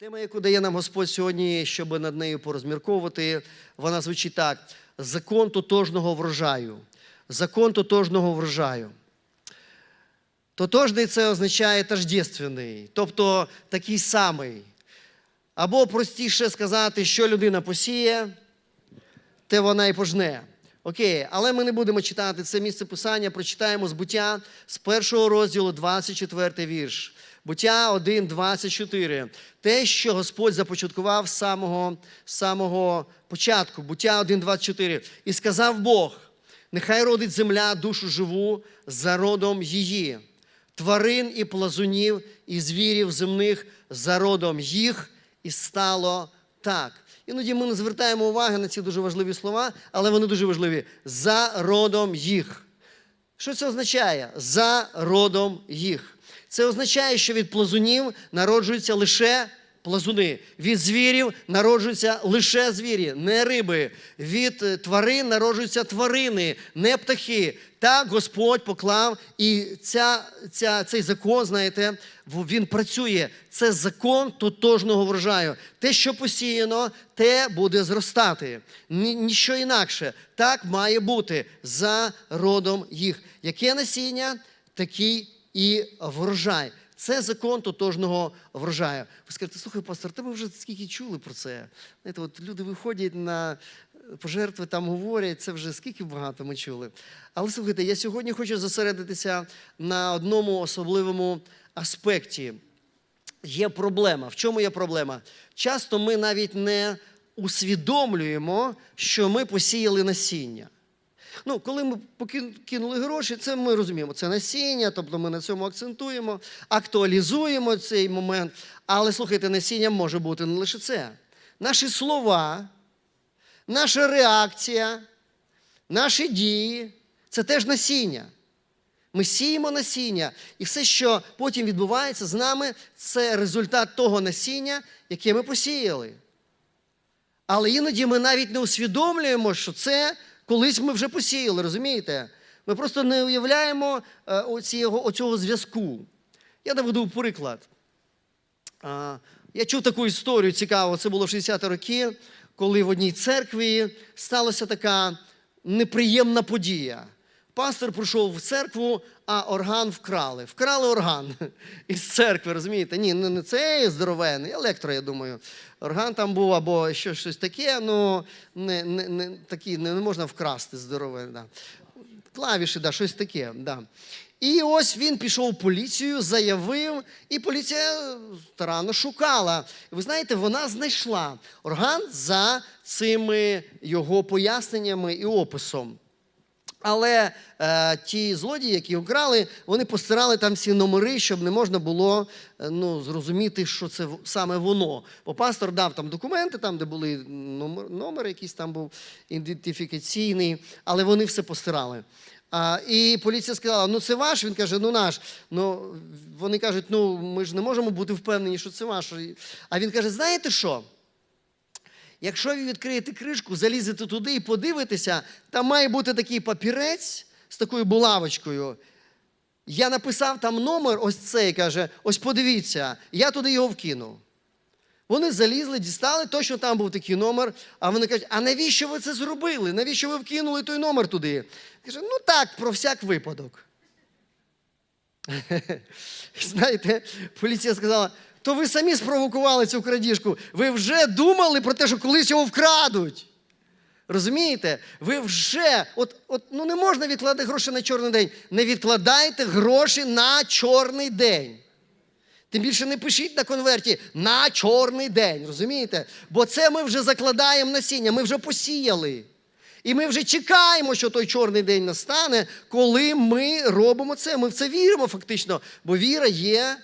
Тема, яку дає нам Господь сьогодні, щоб над нею порозмірковувати, вона звучить так: закон тотожного врожаю. Закон тотожного врожаю. Тотожний це означає тождественний, тобто такий самий. Або простіше сказати, що людина посіє, те вона і пожне. Окей, але ми не будемо читати це місце писання, прочитаємо з буття з першого розділу, 24 вірш. Буття 1, 24. Те, що Господь започаткував з самого, самого початку. Буття 1, 24. І сказав Бог: нехай родить земля душу живу за родом її, тварин і плазунів, і звірів земних за родом їх, і стало так. Іноді ми не звертаємо уваги на ці дуже важливі слова, але вони дуже важливі. За родом їх. Що це означає? За родом їх. Це означає, що від плазунів народжуються лише плазуни. Від звірів народжуються лише звірі, не риби. Від е, тварин народжуються тварини, не птахи. Так Господь поклав, і ця, ця, цей закон, знаєте, він працює. Це закон тотожного врожаю. Те, що посіяно, те буде зростати. Ні- Ніщо інакше. Так має бути за родом їх. Яке насіння, такий і врожай. Це закон тотожного врожаю. Ви скажете, слухай, пастор, ти ми вже скільки чули про це. Знаєте, от люди виходять на пожертви, там говорять, це вже скільки багато ми чули. Але слухайте, я сьогодні хочу зосередитися на одному особливому аспекті. Є проблема. В чому є проблема? Часто ми навіть не усвідомлюємо, що ми посіяли насіння. Ну, коли ми покин- кинули гроші, це ми розуміємо, це насіння, тобто ми на цьому акцентуємо, актуалізуємо цей момент. Але слухайте, насіння може бути не лише це. Наші слова, наша реакція, наші дії це теж насіння. Ми сіємо насіння, і все, що потім відбувається з нами, це результат того насіння, яке ми посіяли. Але іноді ми навіть не усвідомлюємо, що це колись ми вже посіяли, розумієте? Ми просто не уявляємо е, оцього, оцього зв'язку. Я наведу приклад. Я чув таку історію цікаву. Це було в 60-ті роки, коли в одній церкві сталася така неприємна подія. Пастор прийшов в церкву, а орган вкрали. Вкрали орган із церкви, розумієте? Ні, не цей здоровенний, електро, я думаю. Орган там був або що- щось таке, ну не, не, не, такі, не можна вкрасти здоровенний. Да. Клавіші, да, щось таке. Да. І ось він пішов в поліцію, заявив, і поліція старанно шукала. Ви знаєте, вона знайшла орган за цими його поясненнями і описом. Але е, ті злодії, які украли, вони постирали там всі номери, щоб не можна було е, ну, зрозуміти, що це саме воно. Бо пастор дав там документи, там, де були номер, номер якийсь там був ідентифікаційний, але вони все постирали. А, і поліція сказала: ну це ваш. Він каже, ну наш. Ну, вони кажуть, ну ми ж не можемо бути впевнені, що це ваш. А він каже: знаєте що? Якщо ви відкриєте кришку, залізете туди і подивитеся, там має бути такий папірець з такою булавочкою. Я написав там номер, ось цей каже: ось подивіться, я туди його вкинув. Вони залізли, дістали, точно там був такий номер. А вони кажуть, а навіщо ви це зробили? Навіщо ви вкинули той номер туди? Каже, ну так, про всяк випадок. Знаєте, поліція сказала, то ви самі спровокували цю крадіжку. Ви вже думали про те, що колись його вкрадуть. Розумієте? Ви вже, от, от ну не можна відкладати гроші на чорний день. Не відкладайте гроші на чорний день. Тим більше не пишіть на конверті на чорний день, розумієте? Бо це ми вже закладаємо насіння, ми вже посіяли. І ми вже чекаємо, що той чорний день настане, коли ми робимо це. Ми в це віримо фактично. Бо віра є,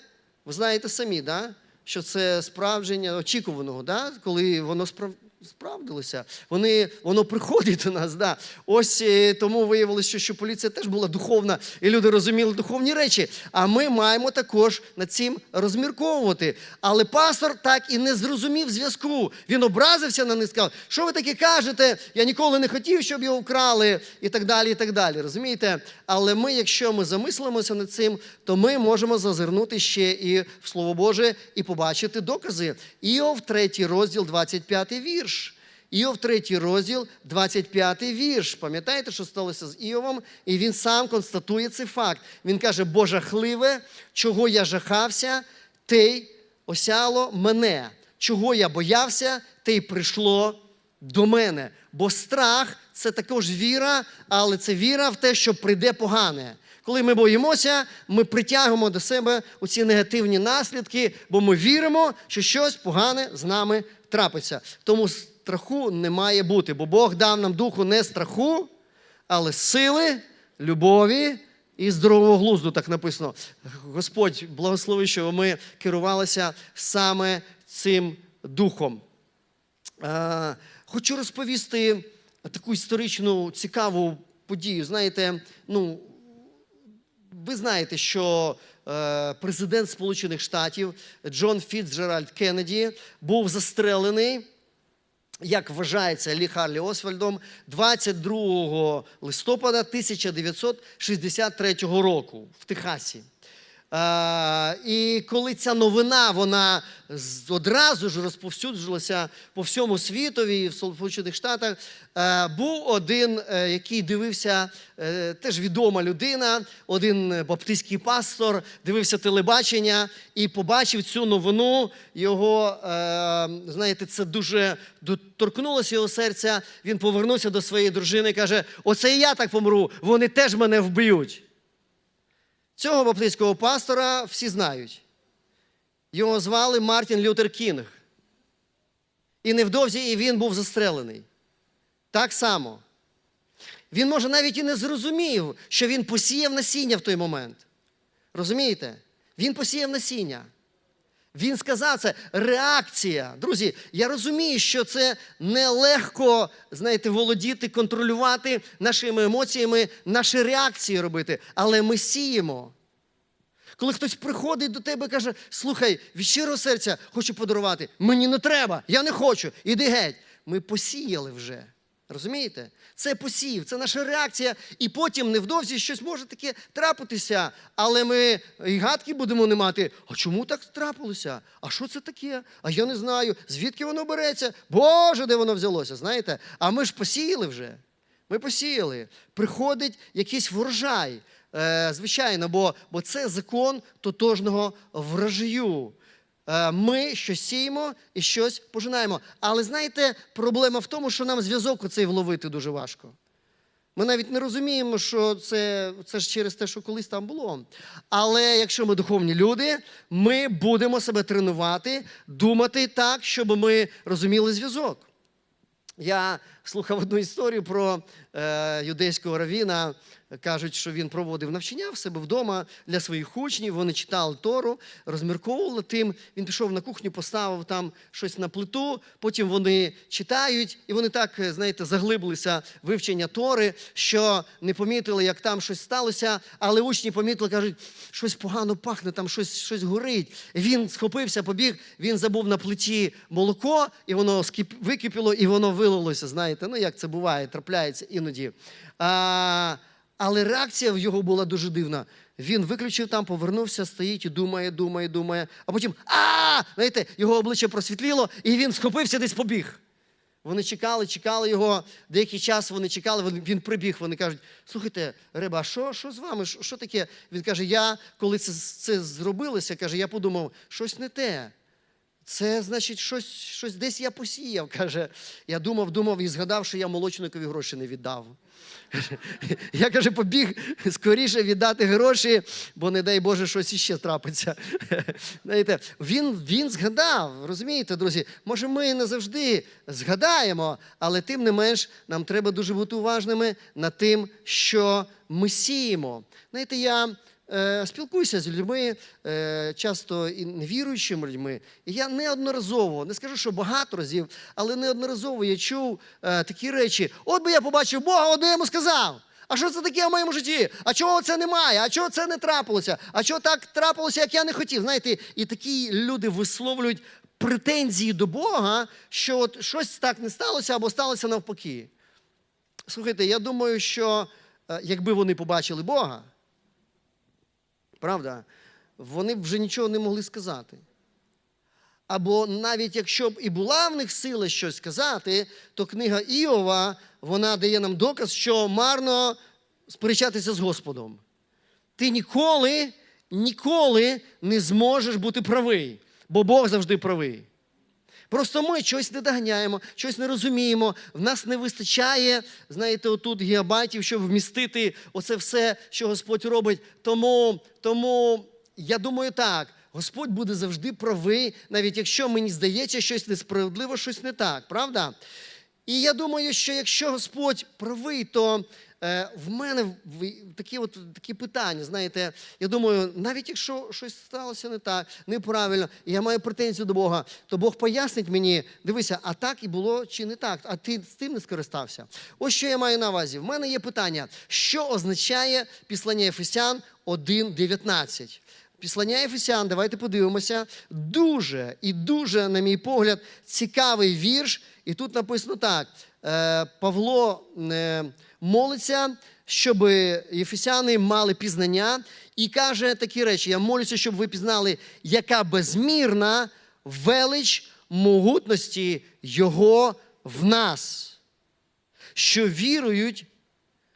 ви знаєте самі, да? що це справжнє очікуваного, да? коли воно справ... справдилися. Вони, воно приходить до нас. Да. Ось е, тому виявилося, що, що поліція теж була духовна, і люди розуміли духовні речі. А ми маємо також над цим розмірковувати. Але пастор так і не зрозумів зв'язку. Він образився на них, сказав, що ви таке кажете? Я ніколи не хотів, щоб його вкрали, і так далі. і так далі. Розумієте? Але ми, якщо ми замислимося над цим, то ми можемо зазирнути ще і в Слово Боже і побачити докази. Іов, 3 розділ, 25 вірш. Іов, 3 розділ, 25 вірш. Пам'ятаєте, що сталося з Іовом? І він сам констатує цей факт. Він каже: Бо жахливе, чого я жахався, те й осяло мене. Чого я боявся, те й прийшло до мене. Бо страх це також віра, але це віра в те, що прийде погане. Коли ми боїмося, ми притягуємо до себе оці негативні наслідки, бо ми віримо, що щось погане з нами трапиться. Тому страху не має бути, бо Бог дав нам духу не страху, але сили, любові і здорового глузду, так написано. Господь благослови, що ми керувалися саме цим духом. Хочу розповісти таку історичну цікаву подію. Знаєте, ну, ви знаєте, що е, президент Сполучених Штатів Джон Фіцджеральд Кеннеді був застрелений, як вважається Лі Харлі Освальдом, 22 листопада 1963 року в Техасі. І коли ця новина вона одразу ж розповсюджилася по всьому світові і в Сполучених Штатах, е, був один, е, який дивився, е, теж відома людина, один баптистський пастор, дивився телебачення і побачив цю новину. Його, знаєте, це дуже доторкнулося його серця. Він повернувся до своєї дружини і каже: Оце і я так помру, вони теж мене вб'ють. Цього баптистського пастора всі знають. Його звали Мартін Лютер Кінг. І невдовзі і він був застрелений. Так само. Він, може, навіть і не зрозумів, що він посіяв насіння в той момент. Розумієте? Він посіяв насіння. Він сказав це реакція. Друзі, я розумію, що це нелегко, знаєте, володіти, контролювати нашими емоціями, наші реакції робити, але ми сіємо. Коли хтось приходить до тебе і каже, слухай, від щирого серця хочу подарувати, мені не треба, я не хочу, іди геть. Ми посіяли вже. Розумієте? Це посів, це наша реакція, і потім невдовзі щось може таке трапитися, але ми і гадки будемо не мати. А чому так трапилося? А що це таке? А я не знаю, звідки воно береться? Боже, де воно взялося? Знаєте? А ми ж посіяли вже. Ми посіяли. Приходить якийсь врожай. Е, звичайно, бо, бо це закон тотожного врожаю. Е, Ми щось сіємо і щось пожинаємо. Але знаєте, проблема в тому, що нам зв'язок оцей вловити дуже важко. Ми навіть не розуміємо, що це, це ж через те, що колись там було. Але якщо ми духовні люди, ми будемо себе тренувати, думати так, щоб ми розуміли зв'язок. Я слухав одну історію про е, юдейського равіна. Кажуть, що він проводив навчання в себе вдома для своїх учнів. Вони читали Тору, розмірковували тим. Він пішов на кухню, поставив там щось на плиту. Потім вони читають, і вони так, е, знаєте, заглибилися вивчення Тори, що не помітили, як там щось сталося. Але учні помітили, кажуть, щось погано пахне, там щось, щось горить. Він схопився, побіг. Він забув на плиті молоко, і воно википіло, і воно вилилося. Знаєте, ну як це буває, трапляється іноді. А, але реакція в його була дуже дивна. Він виключив там, повернувся, стоїть і думає, думає, думає. А потім а знаєте, його обличчя просвітліло, і він схопився десь побіг. Вони чекали, чекали його. Деякий час вони чекали, він- прибіг. Вони кажуть: слухайте, Риба, що, що з вами? Що, що таке? Він каже: Я, коли це, це зробилося, каже, я подумав, щось не те. Це значить, щось, щось десь я посіяв. каже. Я думав, думав і згадав, що я молочникові гроші не віддав. Я каже, побіг скоріше віддати гроші, бо не дай Боже, щось іще трапиться. Знаєте, він, він згадав, розумієте, друзі? Може, ми не завжди згадаємо, але тим не менш нам треба дуже бути уважними над тим, що ми сіємо. Знаєте, я спілкуюся з людьми, е, часто і невіруючими людьми. І я неодноразово, не скажу, що багато разів, але неодноразово я чув е, такі речі. От би я побачив Бога, от би я йому сказав. А що це таке в моєму житті? А чого це немає? А чого це не трапилося? А чого так трапилося, як я не хотів? Знаєте, і такі люди висловлюють претензії до Бога, що от щось так не сталося або сталося навпаки. Слухайте, я думаю, що е, якби вони побачили Бога, правда, вони б вже нічого не могли сказати. Або навіть якщо б і була в них сила щось сказати, то книга Іова вона дає нам доказ, що марно сперечатися з Господом. Ти ніколи, ніколи не зможеш бути правий, бо Бог завжди правий. Просто ми щось не доганяємо, щось не розуміємо. В нас не вистачає, знаєте, отут гігабайтів, щоб вмістити оце все, що Господь робить. Тому, тому я думаю так. Господь буде завжди правий, навіть якщо мені здається щось несправедливо, щось не так, правда? І я думаю, що якщо Господь правий, то в мене такі, от, такі питання, знаєте, я думаю, навіть якщо щось сталося не так, неправильно, і я маю претензію до Бога, то Бог пояснить мені, дивися, а так і було чи не так, а ти з тим не скористався. Ось що я маю на увазі. В мене є питання, що означає післання Ефесян 1.19? Післання Ефесян, давайте подивимося. Дуже і дуже, на мій погляд, цікавий вірш. І тут написано так: е, Павло е, молиться, щоб єфесяни мали пізнання, і каже такі речі: Я молюся, щоб ви пізнали, яка безмірна велич могутності Його в нас, що вірують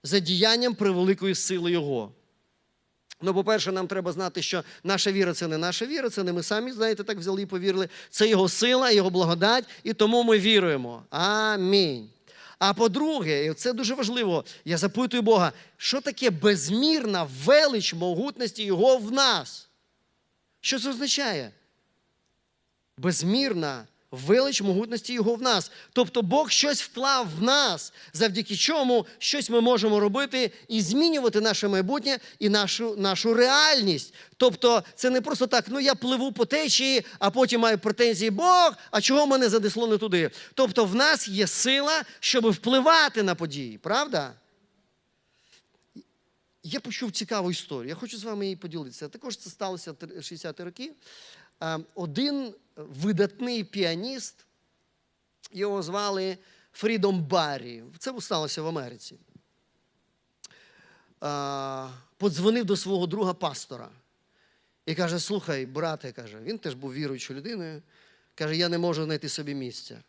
за діянням превеликої сили Його. Ну, по-перше, нам треба знати, що наша віра це не наша віра, це не ми самі, знаєте, так взяли і повірили. Це Його сила, Його благодать, і тому ми віруємо. Амінь. А по-друге, і це дуже важливо, я запитую Бога, що таке безмірна велич могутності Його в нас? Що це означає? Безмірна велич могутності Його в нас. Тобто Бог щось вклав в нас, завдяки чому щось ми можемо робити і змінювати наше майбутнє і нашу, нашу реальність. Тобто, це не просто так, ну я пливу по течії, а потім маю претензії Бог, а чого мене занесло не туди? Тобто, в нас є сила, щоб впливати на події, правда? Я почув цікаву історію. Я хочу з вами її поділитися. Також це сталося 60-ті роки. Е, Один видатний піаніст, його звали Фрідом Баррі. Це сталося в Америці. Е, Подзвонив до свого друга пастора і каже: Слухай, брате, каже, він теж був віруючою людиною. Каже, я не можу знайти собі місця.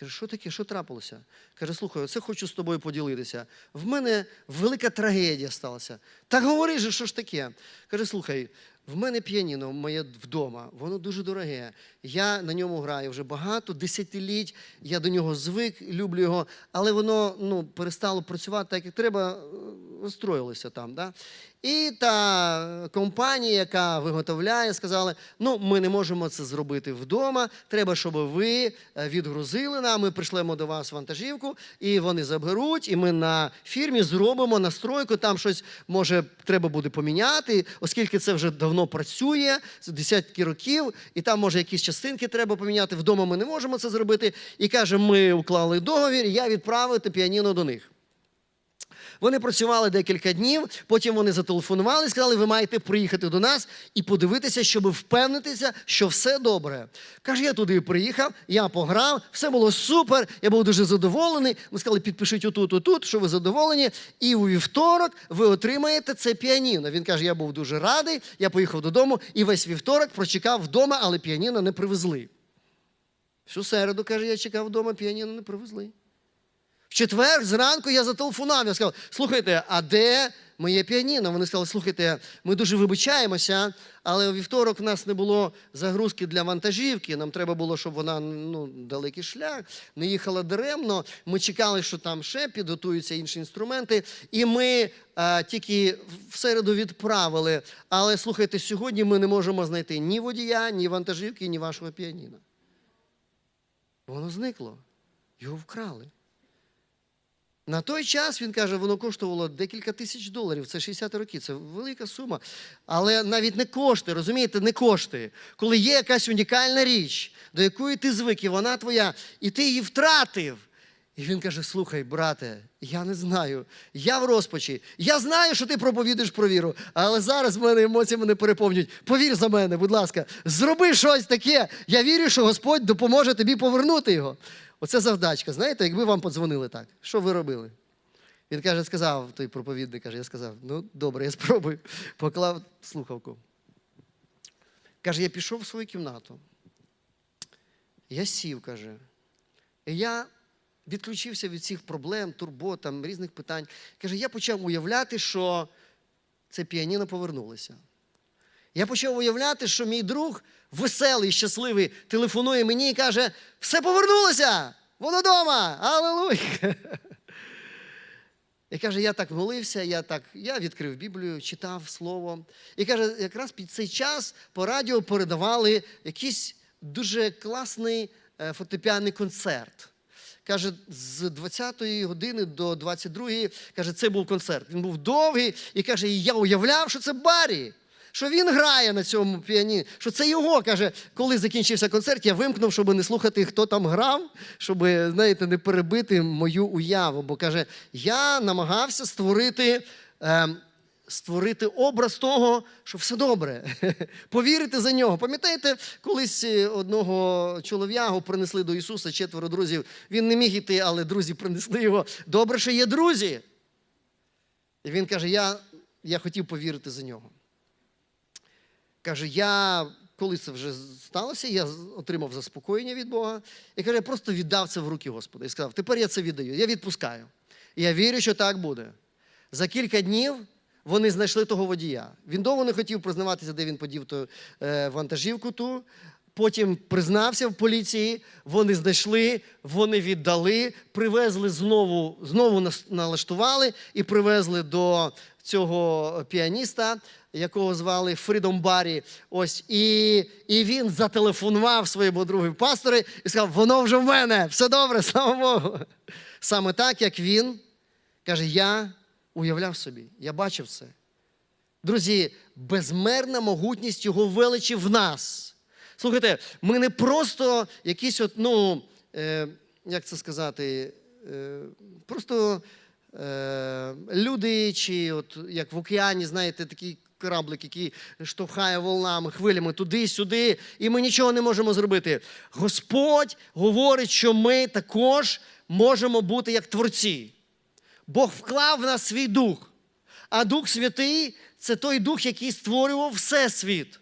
Каже, що таке, що трапилося? Каже, слухай, оце хочу з тобою поділитися. В мене велика трагедія сталася. Так говори же, що ж таке? Каже, слухай, в мене піаніно моє вдома, воно дуже дороге. Я на ньому граю вже багато десятиліть. Я до нього звик, люблю його, але воно ну, перестало працювати так, як треба, розстроїлося там. Да? І та компанія, яка виготовляє, сказали: ну, ми не можемо це зробити вдома. Треба, щоб ви е, відгрузили нам. Ми прийшлемо до вас вантажівку, і вони заберуть. І ми на фірмі зробимо настройку. Там щось може треба буде поміняти, оскільки це вже давно працює, це десятки років, і там може якісь частинки треба поміняти. Вдома ми не можемо це зробити. І каже, ми уклали договір, і я відправив те піаніно до них. Вони працювали декілька днів, потім вони зателефонували і сказали, ви маєте приїхати до нас і подивитися, щоб впевнитися, що все добре. Каже, я туди приїхав, я пограв, все було супер, я був дуже задоволений. Ми сказали, підпишіть отут, отут, що ви задоволені, і у вівторок ви отримаєте це піаніно. Він каже, я був дуже радий, я поїхав додому і весь вівторок прочекав вдома, але піаніно не привезли. Всю середу, каже, я чекав вдома, піаніно не привезли. В четвер зранку я зателефонував, я сказав, слухайте, а де моє піаніно? Вони сказали, слухайте, ми дуже вибачаємося, але у вівторок в нас не було загрузки для вантажівки. Нам треба було, щоб вона ну, далекий шлях, не їхала даремно. Ми чекали, що там ще підготуються інші інструменти. І ми а, тільки в середу відправили. Але слухайте, сьогодні ми не можемо знайти ні водія, ні вантажівки, ні вашого піаніна. Воно зникло. Його вкрали. На той час він каже, воно коштувало декілька тисяч доларів. Це 60 роки, це велика сума. Але навіть не кошти, розумієте, не кошти. Коли є якась унікальна річ, до якої ти звик, і вона твоя, і ти її втратив. І він каже: Слухай, брате, я не знаю, я в розпачі. Я знаю, що ти проповідуєш про віру, але зараз в мене емоції мене переповнюють. Повір за мене, будь ласка, зроби щось таке. Я вірю, що Господь допоможе тобі повернути його. Оце завдачка. Знаєте, якби вам подзвонили так, що ви робили? Він каже, сказав той проповідник, каже, я сказав, ну добре, я спробую. Поклав слухавку. Каже, я пішов в свою кімнату. Я сів, каже. І я відключився від всіх проблем, турбот, там, різних питань. Каже, я почав уявляти, що це піаніно повернулося. Я почав уявляти, що мій друг веселий, щасливий, телефонує мені і каже: все повернулося! Воно дома! Алелуя! І каже, я так молився, я так, я відкрив Біблію, читав слово. І каже, якраз під цей час по радіо передавали якийсь дуже класний е, фортепіанний концерт. Каже, з 20-ї години до 22-ї, каже, це був концерт. Він був довгий, і каже, я уявляв, що це Барі. Що він грає на цьому піаніно, що це його. Каже, коли закінчився концерт, я вимкнув, щоб не слухати, хто там грав, щоб, знаєте, не перебити мою уяву. Бо каже, я намагався створити, е, створити образ того, що все добре. Повірити за нього. Пам'ятаєте, колись е, одного чолов'ягу принесли до Ісуса четверо друзів. Він не міг іти, але друзі принесли його. Добре, що є друзі. І він каже: я, я хотів повірити за нього. Каже, я, коли це вже сталося, я отримав заспокоєння від Бога. І каже, я просто віддав це в руки Господа. І сказав, тепер я це віддаю, я відпускаю. Я вірю, що так буде. За кілька днів вони знайшли того водія. Він довго не хотів признаватися, де він подів ту е, вантажівку ту. Потім признався в поліції, вони знайшли, вони віддали, привезли знову, знову налаштували і привезли до цього піаніста, якого звали Фрідом Барі. Ось і, і він зателефонував своєму другу пастору і сказав: воно вже в мене, все добре, слава Богу. Саме так, як він каже, я уявляв собі, я бачив це. Друзі, безмерна могутність його величі в нас. Слухайте, ми не просто якісь, от, ну, е, як це сказати, е, просто е, люди, чи от як в океані, знаєте, такий кораблик, який штовхає волнами, хвилями туди-сюди, і ми нічого не можемо зробити. Господь говорить, що ми також можемо бути як творці. Бог вклав в нас свій дух. А Дух Святий це той дух, який створював Всесвіт.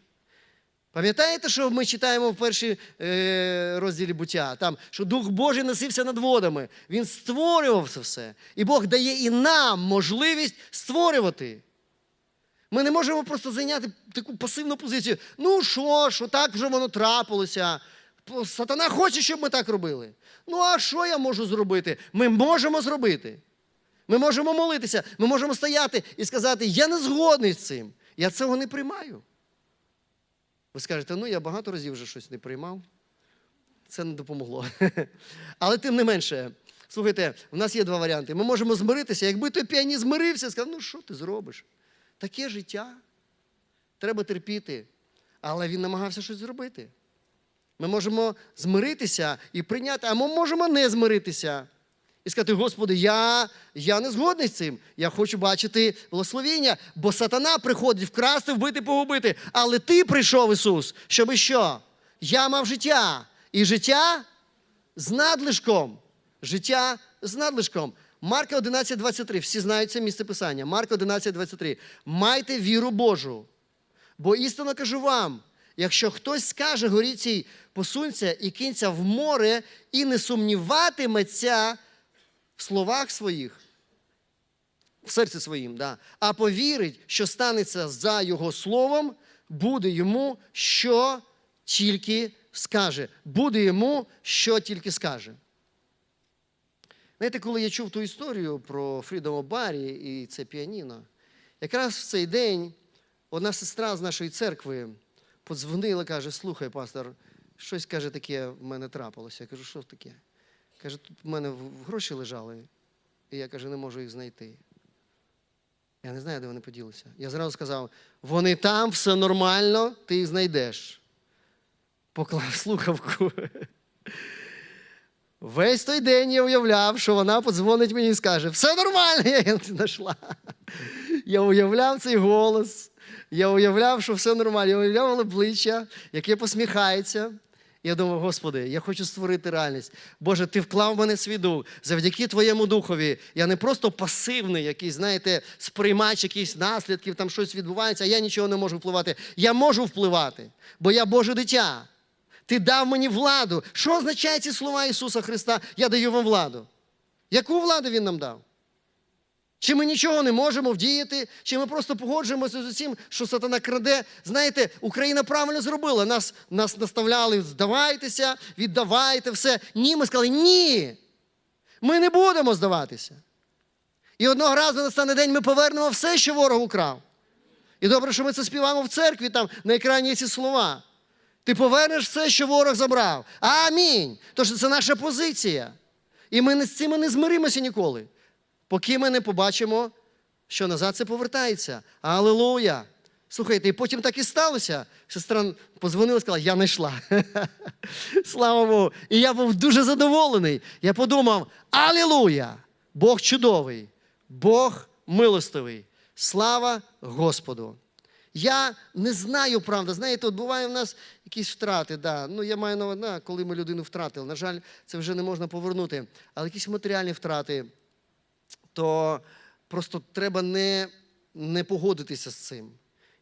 Пам'ятаєте, що ми читаємо в першій е, розділі буття? Там, що Дух Божий носився над водами. Він створював це все. І Бог дає і нам можливість створювати. Ми не можемо просто зайняти таку пасивну позицію. Ну що, що так вже воно трапилося. Сатана хоче, щоб ми так робили. Ну, а що я можу зробити? Ми можемо зробити. Ми можемо молитися, ми можемо стояти і сказати, я не згодний з цим. Я цього не приймаю. Ви скажете, ну я багато разів вже щось не приймав. Це не допомогло. Але тим не менше, слухайте, в нас є два варіанти. Ми можемо змиритися. Якби той піаніст змирився, сказав, ну що ти зробиш? Таке життя. Треба терпіти. Але він намагався щось зробити. Ми можемо змиритися і прийняти, а ми можемо не змиритися. І сказати, Господи, я, я не згодний з цим. Я хочу бачити благословіння, бо сатана приходить вкрасти, вбити, погубити. Але ти прийшов, Ісус, щоби що? Я мав життя. І життя з надлишком. Життя з надлишком. Марка 11, 23. Всі знають це місце писання. Марка 11, 23. Майте віру Божу. Бо істинно кажу вам, якщо хтось скаже горі цій, посунься і кинься в море, і не сумніватиметься в словах своїх, в серці своїм, да, а повірить, що станеться за його словом, буде йому, що тільки скаже. Буде йому, що тільки скаже. Знаєте, коли я чув ту історію про Фрідома Барі і це піаніно, якраз в цей день одна сестра з нашої церкви подзвонила, каже: слухай, пастор, щось каже, таке в мене трапилося. Я кажу, що таке? Каже, тут в мене гроші лежали. І я каже, не можу їх знайти. Я не знаю, де вони поділися. Я зразу сказав: вони там, все нормально, ти їх знайдеш. Поклав слухавку. Весь той день я уявляв, що вона подзвонить мені і скаже: все нормально, я її знайшла. Я уявляв цей голос. Я уявляв, що все нормально. Я уявляв обличчя, яке посміхається. Я думав, Господи, я хочу створити реальність. Боже, ти вклав мене свій дух. Завдяки Твоєму духові. Я не просто пасивний, якийсь, знаєте, сприймач якихось наслідків, там щось відбувається, а я нічого не можу впливати. Я можу впливати, бо я Боже дитя. Ти дав мені владу. Що означають ці слова Ісуса Христа? Я даю вам владу. Яку владу Він нам дав? Чи ми нічого не можемо вдіяти, чи ми просто погоджуємося з усім, що сатана краде. Знаєте, Україна правильно зробила. Нас, нас наставляли, здавайтеся, віддавайте все. Ні, ми сказали, ні. Ми не будемо здаватися. І одного разу настане день ми повернемо все, що ворог украв. І добре, що ми це співаємо в церкві, там на екрані є ці слова. Ти повернеш все, що ворог забрав. Амінь. Тож це наша позиція. І ми з цим не змиримося ніколи поки ми не побачимо, що назад це повертається. Алілуя! Слухайте, і потім так і сталося. Сестра позвонила і сказала, я знайшла. Слава Богу. І я був дуже задоволений. Я подумав: Алілуя! Бог чудовий, Бог милостивий. Слава Господу! Я не знаю, правда. Знаєте, от буває в нас якісь втрати. Да. Ну, я маю на увазі, коли ми людину втратили. На жаль, це вже не можна повернути. Але якісь матеріальні втрати то просто треба не, не погодитися з цим.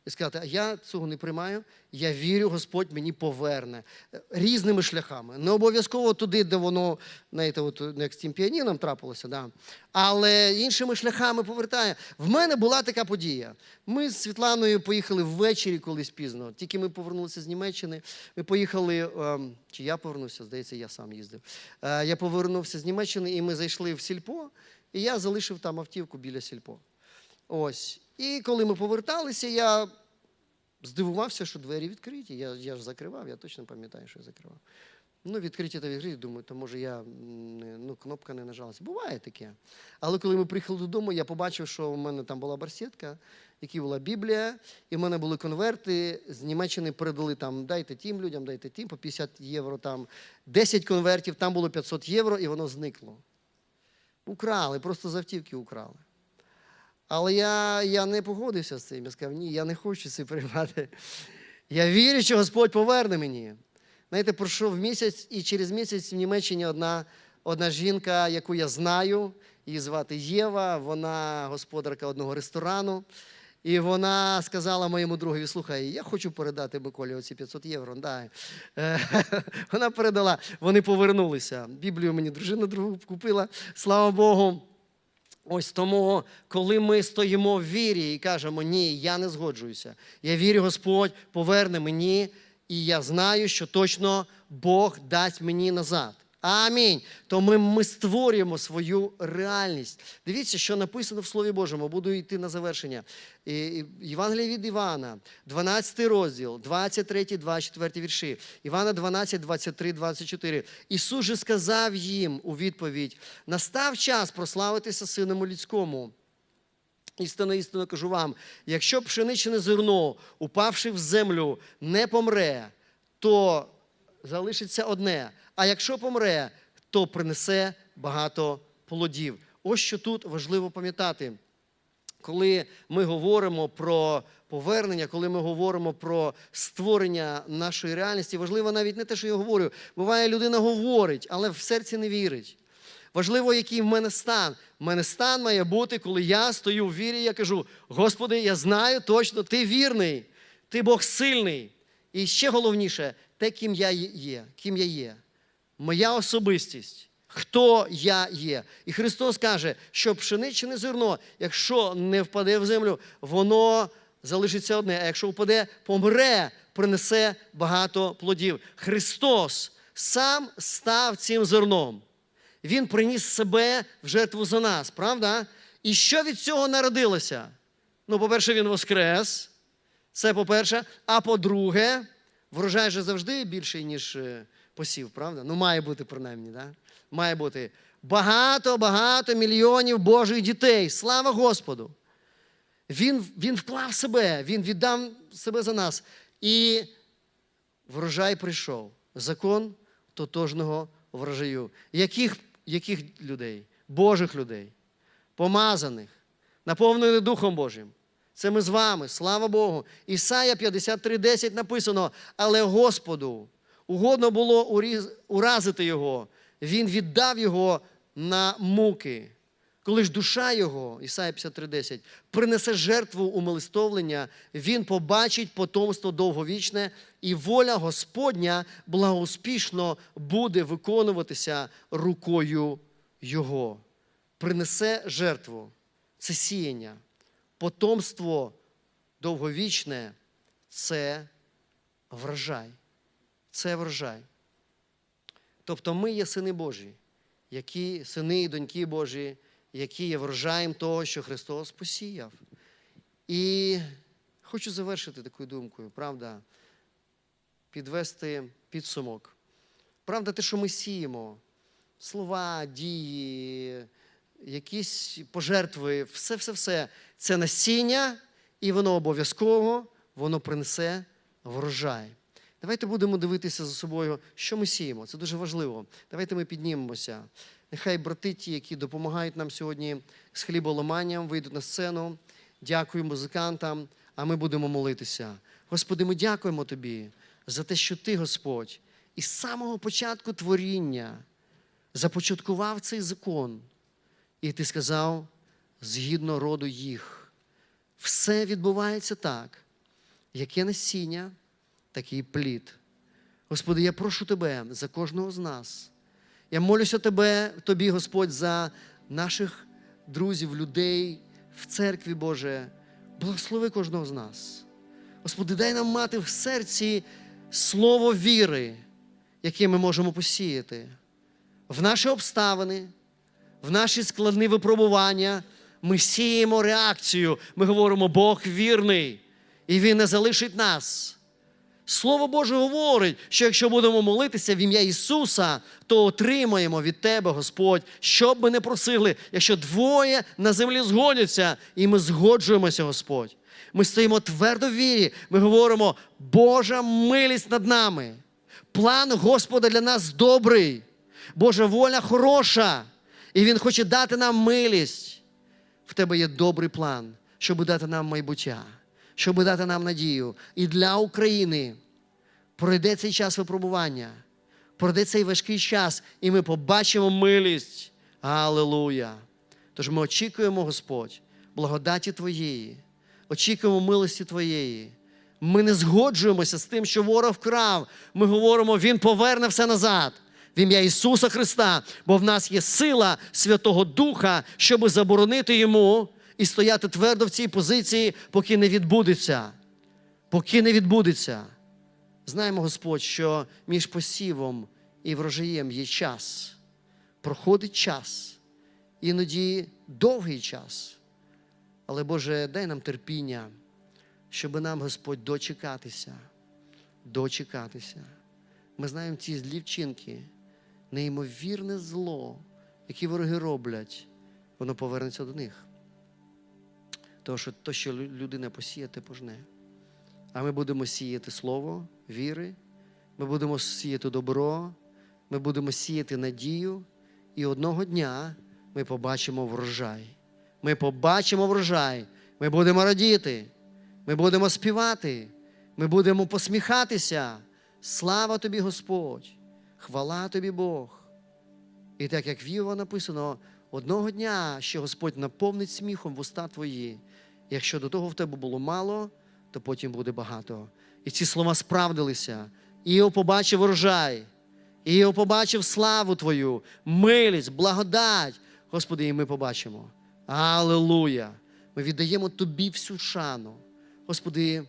І сказати, а я цього не приймаю, я вірю, Господь мені поверне різними шляхами. Не обов'язково туди, де воно, знаєте, от ну, як з тим піанінам трапилося, да. але іншими шляхами повертає. В мене була така подія. Ми з Світланою поїхали ввечері колись пізно. Тільки ми повернулися з Німеччини. Ми поїхали, ем, чи я повернувся, здається, я сам їздив. Е, Я повернувся з Німеччини, і ми зайшли в сільпо. І я залишив там автівку біля сільпо. Ось. І коли ми поверталися, я здивувався, що двері відкриті. Я, я ж закривав, я точно пам'ятаю, що я закривав. Ну, відкриті та відкриті, думаю, то може я ну, кнопка не нажалася. Буває таке. Але коли ми приїхали додому, я побачив, що у мене там була барсетка, в якій була Біблія, і в мене були конверти. З Німеччини передали там, дайте тим людям, дайте тим, по 50 євро там. 10 конвертів, там було 500 євро, і воно зникло. Украли, просто з автівки украли. Але я, я не погодився з цим. Я сказав, ні, я не хочу це приймати. Я вірю, що Господь поверне мені. Знаєте, пройшов місяць, і через місяць в Німеччині одна, одна жінка, яку я знаю, її звати Єва, вона господарка одного ресторану. І вона сказала моєму другові: слухай, я хочу передати Миколі оці 500 євро. Дай. Е, Вона передала, вони повернулися. Біблію мені дружина другу купила, слава Богу. Ось тому, коли ми стоїмо в вірі і кажемо, ні, я не згоджуюся. Я вірю, Господь поверне мені, і я знаю, що точно Бог дасть мені назад. Амінь. То ми, ми створюємо свою реальність. Дивіться, що написано в Слові Божому. Буду йти на завершення. Євангеліє від Івана, 12 розділ, 23, 24 вірші. Івана 12, 23, 24. Ісус же сказав їм у відповідь: настав час прославитися Синому людському. Істинно, істинно кажу вам, якщо пшеничне зерно, упавши в землю, не помре, то залишиться одне. А якщо помре, то принесе багато плодів. Ось що тут важливо пам'ятати. Коли ми говоримо про повернення, коли ми говоримо про створення нашої реальності, важливо навіть не те, що я говорю. Буває, людина говорить, але в серці не вірить. Важливо, який в мене стан. В мене стан має бути, коли я стою в вірі, я кажу: Господи, я знаю точно, ти вірний, ти Бог сильний. І ще головніше, те, ким я є, ким я є. Моя особистість. Хто я є. І Христос каже, що пшеничне зерно, якщо не впаде в землю, воно залишиться одне, а якщо впаде, помре, принесе багато плодів. Христос сам став цим зерном. Він приніс себе в жертву за нас, правда? І що від цього народилося? Ну, по-перше, він воскрес. Це по-перше. А по-друге, врожай же завжди більший, ніж е, посів, правда? Ну, має бути принаймні, да? Має бути. багато, багато мільйонів Божих дітей. Слава Господу! Він, він вклав себе, він віддав себе за нас. І врожай прийшов. Закон тотожного врожаю. Яких, яких людей? Божих людей, помазаних, наповнених Духом Божим. Це ми з вами, слава Богу. Ісая 53:10 написано, але Господу угодно було уразити його, Він віддав його на муки. Коли ж душа його, Ісая 53:10, принесе жертву умилистовлення, він побачить потомство довговічне, і воля Господня благоуспішно буде виконуватися рукою Його. Принесе жертву. Це сіяння. Потомство довговічне це врожай. Це врожай. Тобто ми є сини Божі, які сини і доньки Божі, які є врожаєм того, що Христос посіяв. І хочу завершити такою думкою, правда, підвести підсумок. Правда, те, що ми сіємо, слова, дії, якісь пожертви, все-все-все це насіння, і воно обов'язково воно принесе врожай. Давайте будемо дивитися за собою, що ми сіємо. Це дуже важливо. Давайте ми піднімемося. Нехай брати ті, які допомагають нам сьогодні з хліболоманням, вийдуть на сцену. Дякую музикантам, а ми будемо молитися. Господи, ми дякуємо Тобі за те, що Ти, Господь, із самого початку творіння започаткував цей закон. І ти сказав, згідно роду їх, все відбувається так, яке насіння, такий плід. Господи, я прошу Тебе за кожного з нас. Я молюся Тебе, Тобі, Господь, за наших друзів, людей в церкві Боже. Благослови кожного з нас. Господи, дай нам мати в серці слово віри, яке ми можемо посіяти. В наші обставини, в наші складні випробування ми сіємо реакцію. Ми говоримо, Бог вірний, і Він не залишить нас. Слово Боже говорить, що якщо будемо молитися в ім'я Ісуса, то отримаємо від Тебе, Господь, що б ми не просили, якщо двоє на землі згодяться, і ми згоджуємося, Господь. Ми стоїмо твердо в вірі, ми говоримо, Божа милість над нами. План Господа для нас добрий, Божа воля хороша, і Він хоче дати нам милість. В тебе є добрий план, щоб дати нам майбуття, щоб дати нам надію. І для України пройде цей час випробування, пройде цей важкий час, і ми побачимо милість. Аллилуйя! Тож ми очікуємо, Господь, благодаті Твоєї, очікуємо милості Твоєї. Ми не згоджуємося з тим, що ворог вкрав. Ми говоримо, Він поверне все назад. В ім'я Ісуса Христа, бо в нас є сила Святого Духа, щоб заборонити йому і стояти твердо в цій позиції, поки не відбудеться. Поки не відбудеться. Знаємо, Господь, що між посівом і врожаєм є час. Проходить час, іноді довгий час. Але, Боже, дай нам терпіння, щоб нам, Господь, дочекатися, дочекатися. Ми знаємо ці злі вчинки, неймовірне зло, яке вороги роблять, воно повернеться до них. Тому що то, що людина посіє, те пожне. А ми будемо сіяти слово віри, ми будемо сіяти добро, ми будемо сіяти надію, і одного дня ми побачимо врожай. Ми побачимо врожай, ми будемо радіти, ми будемо співати, ми будемо посміхатися. Слава тобі, Господь! Хвала тобі Бог. І так як в Іова написано, одного дня, що Господь наповнить сміхом вуста твої. Якщо до того в тебе було мало, то потім буде багато. І ці слова справдилися. Іов побачив урожай, Іов побачив славу Твою, милість, благодать. Господи, і ми побачимо. Аллилуйя! Ми віддаємо Тобі всю шану. Господи,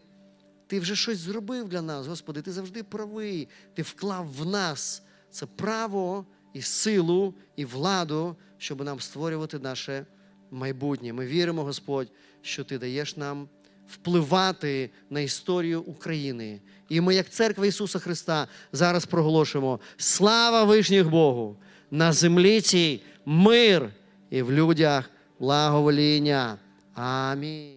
Ти вже щось зробив для нас, Господи, Ти завжди правий. Ти вклав в нас це право і силу, і владу, щоб нам створювати наше майбутнє. Ми віримо, Господь, що Ти даєш нам впливати на історію України. І ми, як церква Ісуса Христа, зараз проголошуємо слава вишніх Богу! На землі цій мир і в людях благовоління. Амінь.